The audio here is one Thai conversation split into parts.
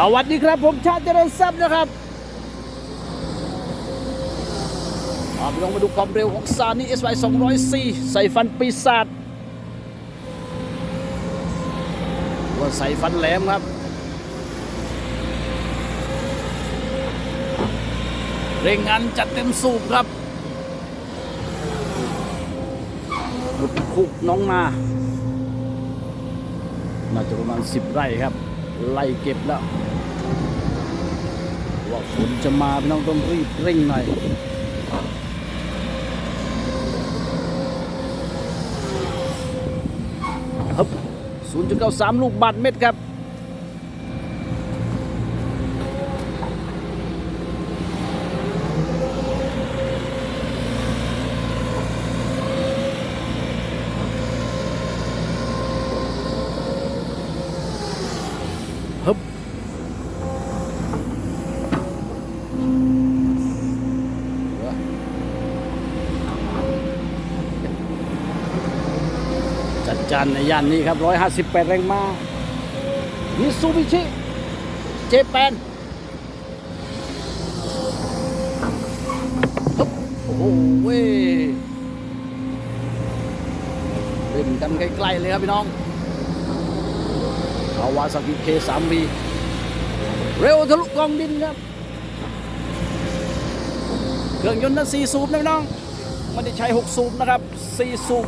สวัสดีครับผมชาติเจริญทรัพย์นะครับเอาไปลองมาดูความเร็วของซานี่ SY 204ใส่ฟันปีศาจว่าใส่ฟันแหลมครับ เร่งงานจัดเต็มสูบครับรถคุกน้องมา น่าจะประมาณ 10 ไร่ครับ ไล่เก็บแล้วว่าฝนจะมาพี่น้องต้องรีบเร่งหน่อยครับ0.93 ลูกบาทเม็ดครับ ฮึบจัดจานในย่านนี้ครับ 158 แรงมามิซูบิชิเจแปนฮึบโอ้โหเว้ยเล่นกันใกล้ๆเลยครับพี่น้อง คาวาซากิเคสามวีเร็วทะลุกองดินครับ เครื่องยนต์นั้นสี่สูบนะพี่น้องไม่ได้ใช้หกสูบนะครับสี่สูบ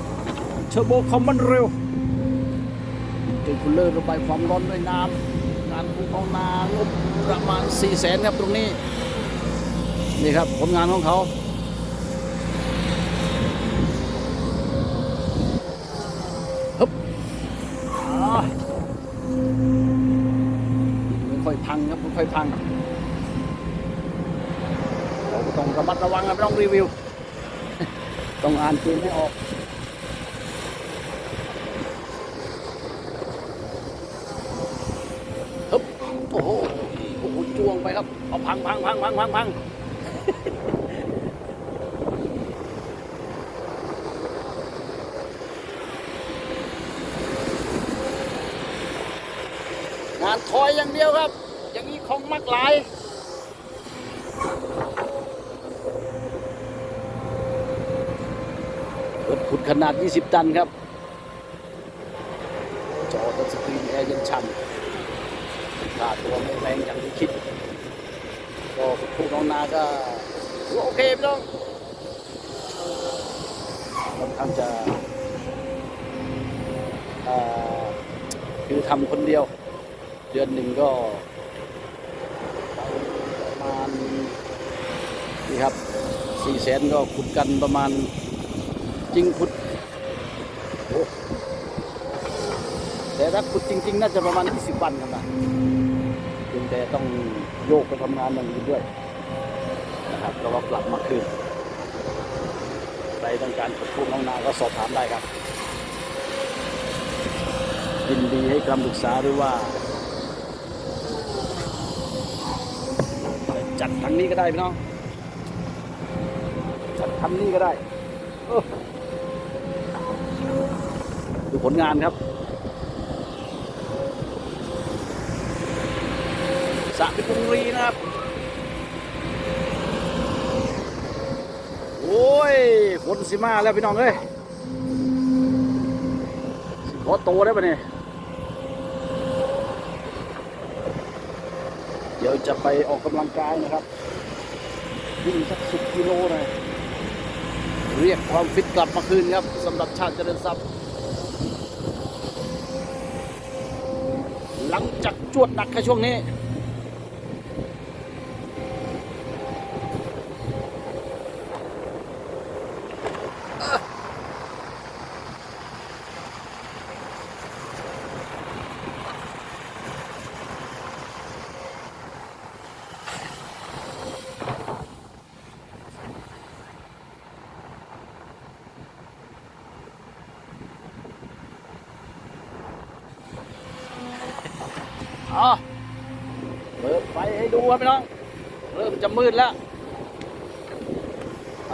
เทอร์โบคอมมันเร็วเจอคูลเลอร์ระบายความร้อนด้วยน้ำการปูกองนางบประมาณ4ี่แสนครับตรงนี้ นี่ครับผลงานของเขา พังครับค่อยพัง เราก็ต้องระมัดระวังครับไม่ต้องรีวิว ต้องอ่านเกมให้ออกฮึบโอ้โหโอ้โหจวงไปครับ เอาพังพังพังพังพังพังงานทอยอย่างเดียวครับ มักหลายรถขุดขนาด 20 ตันครับ จอทัชสกรีนแอร์เย็นฉ่ำค่าตัวไม่แรงอย่างที่คิด ก็ผู้น้องนาก็โอเคพี่น้องค่อนข้างจะคือทำคนเดียว เดือนหนึ่งก็ มาณนี่ครับสี่แสนก็ขุดกันประมาณจริงขุดแต่ถ้าขุดจริง ๆ น่าจะประมาณ 20 วันครับนะเพียงแต่ต้องโยกไปทำงานอย่างอื่นด้วยนะครับแล้วก็กลับมาคืนใครต้องการขุดพูดน้องนาก็สอบถามได้ครับยินดีให้คำปรึกษาหรือว่า จัดทางนี้ก็ได้พี่น้อง จัดทางนี้ก็ได้ดูผลงานครับสระพิบุรีนะครับ โอ้ยฝนสิมาแล้วพี่น้องเอ้ยขอโตได้ปะเนี่ย เดี๋ยวจะไปออกกำลังกายนะครับวิ่งสักสิบกิโลนะเรียกความฟิตกลับมาคืนครับสำหรับชาติเจริญทรัพย์ หลังจากจวดหนักแค่ช่วงนี้ อ๋อเปิดไฟให้ดูครับพี่น้อง เริ่มจะมืดแล้ว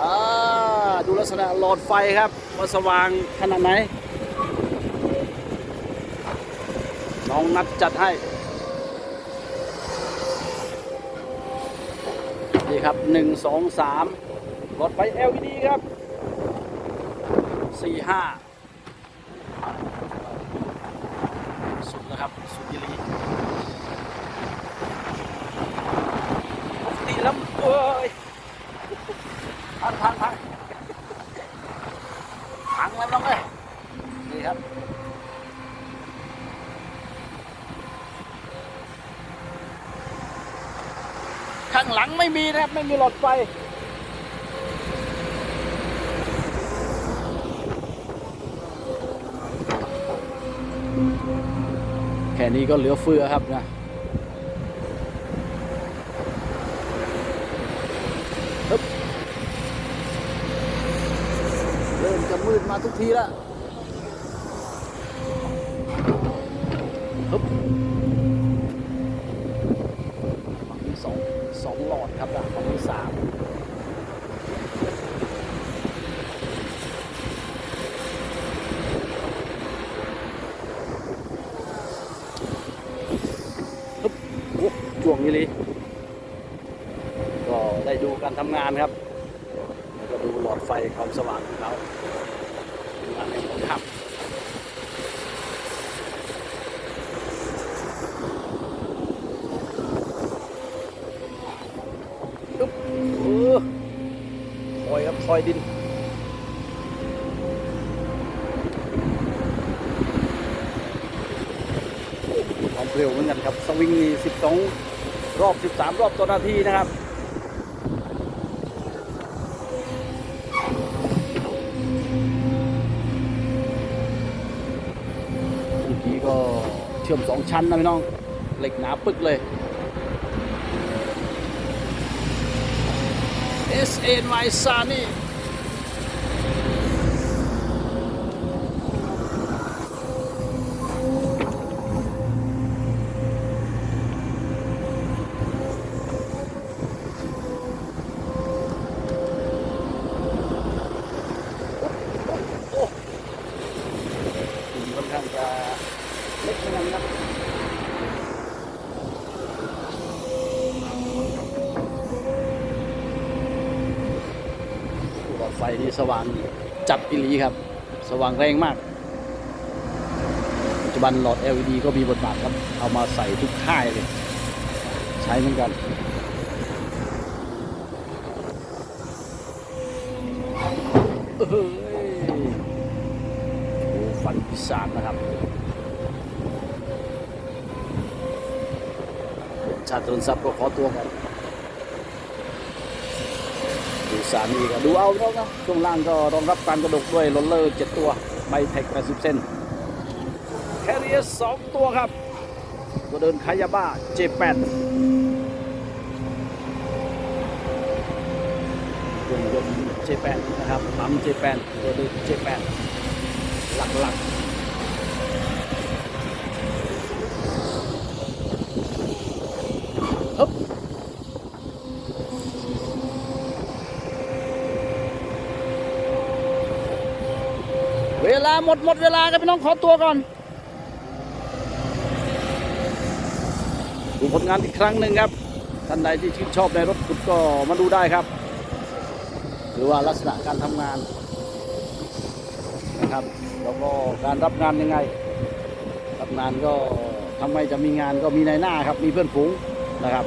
อ่าดูลักษณะหลอดไฟครับว่าสว่างขนาดไหน น้องนัดจัดให้นี่ครับหนึ่งสองสามหลอดไฟ LED ครับสี่ห้าสุดแล้วครับ สุดยิลีปกติแล้วเอ้ ยพังพังพังพังแล้วน้องเอ้ยนี่ครับข้างหลังไม่มีนะครับ ไม่มีหลอดไฟแค่นี้ก็เหลือเฟือครับนะ ฮึบเริ่มจะ มาทุกทีล้วฮึบฝั่งที่สองสองหลอดครับฝั่งที่สามฮึบโอ้ช่วงนี้เลยก็ได้ดูการทำงานครับ แล้วก็ดูหลอดไฟความสว่างของเขาทำงานในหัวค่ำปึ๊บเออคอยครับคอยดิน ความ เร็วเหมือนกันครับ สวิงนี่12รอบ13รอบต่อนาทีนะครับเมื่อกี้ก็เชื่อมสองชั้นนะพี่น้อง เหล็กหนาปึกเลย S N Y ซานี่โอ้ค่อนข้างจะเล็กเหมือนกันครับ หลอดไฟ นี่สว่างจัดอีหลีครับ สว่างแรงมาก ปัจจุบันหลอด LED ก็มีบทบาทครับ เอามาใส่ทุกค่ายเลย ใช้เหมือนกันโอ้ฟันพิศาจนะครับชาติตนทรัพย์ก็ขอตัวก่อน ดูสามีก็ดูเอาแล้วนะช่วงล่างก็รองรับการกระดกด้วยโรลเลอร์เจ็ดตัวไบเทค80 เซนแคเรียสองตัวครับ ตัวเดินคายาบ้า J8 เครื่องยนต์ J8 นะครับปั๊ม J8 ตัวเดิน J8 หลักๆฮึบ เวลา หมดหมดเวลาครับพี่น้องขอตัวก่อน ดูผลงานอีกครั้งหนึ่งครับ ท่านใดที่ชื่นชอบในรถขุดก็มาดูได้ครับ หรือว่าลักษณะการทำงานนะครับแล้วก็การรับงานยังไง รับงานก็ทำไมจะมีงานก็มีในหน้าครับ มีเพื่อนฝูงนะครับ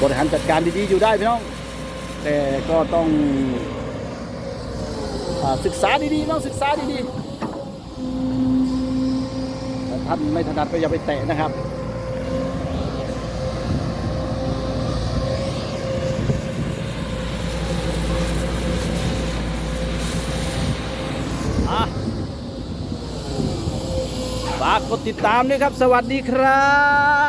บริหารจัดการดีๆอยู่ได้พี่น้อง แต่ก็ต้องอศึกษาดีๆต้องศึกษาดีๆแต่ท่านไม่ถนัดก็อย่าไปแตะนะครับฝากกดติดตามด้วยครับ สวัสดีครับ